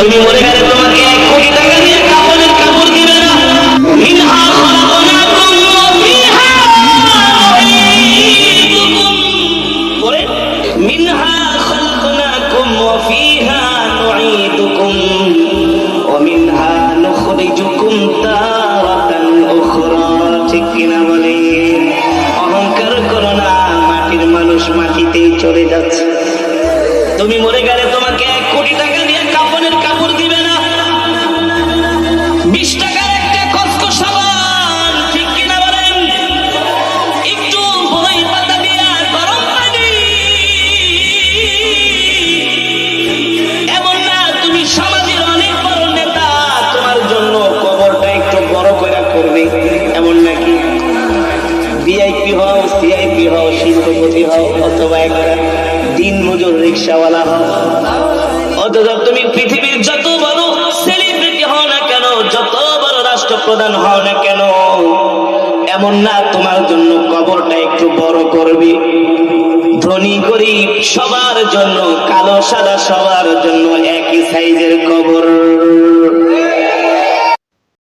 তুমি মরে গেলে তোমাকে এক কোটি টাকা দিয়ে কাপড়ের কাপড় দিবে না। মিনহা খলাকনাকুম ওয়া ফিহা নুঈদুকুম। পরে মিনহা খলাকনাকুম ওয়া ফিহা নুঈদুকুম ওয়া বলেন অহংকার করো না, মাটির মানুষ মাটিতেই চলে যাচ্ছে। তুমি মরে গেলে তোমাকে এক কোটি টাকা বিশ টাকার একটা কস্ক সাবান, ঠিক কিনা বলেন? একটু বই পাতা দিয়া গরম পানি। এমন না, তুমি সমাজের অনেক বড় নেতা, তোমার জন্য কবরটা একটু বড় করে করবে। এমন নাকি? ভিআইপি হও সিআইপি হও, শিল্পপতি হও, অথবা একটা দিন মজুর রিক্সাওয়ালা হও। অথচ তুমি পৃথিবীর বড় প্রদান হও না কেন? এমন না তোমার জন্য কবরটা একটু বড় করবি। ধনী গরিব সবার জন্য, কালো সাদা সবার জন্য একই সাইজের কবর।